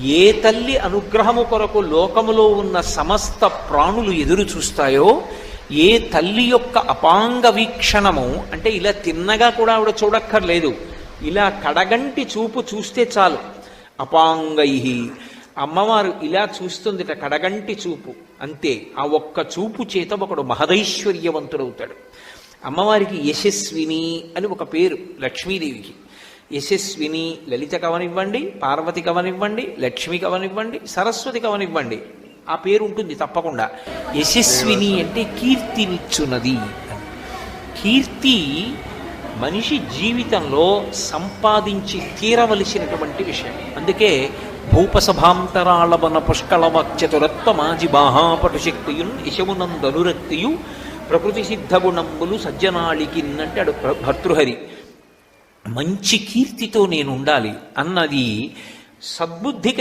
ఏ తల్లి అనుగ్రహము కొరకు లోకములో ఉన్న సమస్త ప్రాణులు ఎదురు చూస్తాయో ఏ తల్లి యొక్క అపాంగ వీక్షణము అంటే ఇలా తిన్నగా కూడా ఆవిడ చూడక్కర్లేదు ఇలా కడగంటి చూపు చూస్తే చాలు. అపాంగై అమ్మవారు ఇలా చూస్తుందిట కడగంటి చూపు. అంతే ఆ ఒక్క చూపు చేత ఒకడు మహదైశ్వర్యవంతుడవుతాడు. అమ్మవారికి యశస్విని అని ఒక పేరు లక్ష్మీదేవికి. యశస్విని లలిత కవనివ్వండి పార్వతి కవనివ్వండి లక్ష్మి కవనివ్వండి సరస్వతి కవనివ్వండి. ఆ పేరు ఉంటుంది తప్పకుండా. యశస్విని అంటే కీర్తినిచ్చున్నది కీర్తి మనిషి జీవితంలో సంపాదించి తీరవలసినటువంటి విషయం. అందుకే భూపసభాంతరాళవన పుష్కళవాక్యతురత్వమాజి బాహాపటు శక్తియున్ యశమునందనురక్తియు ప్రకృతి సిద్ధగుణంబులు సజ్జనాళికిన్నంటాడు భ- భర్తృహరి. మంచి కీర్తితో నేను ఉండాలి అన్నది సద్బుద్ధికి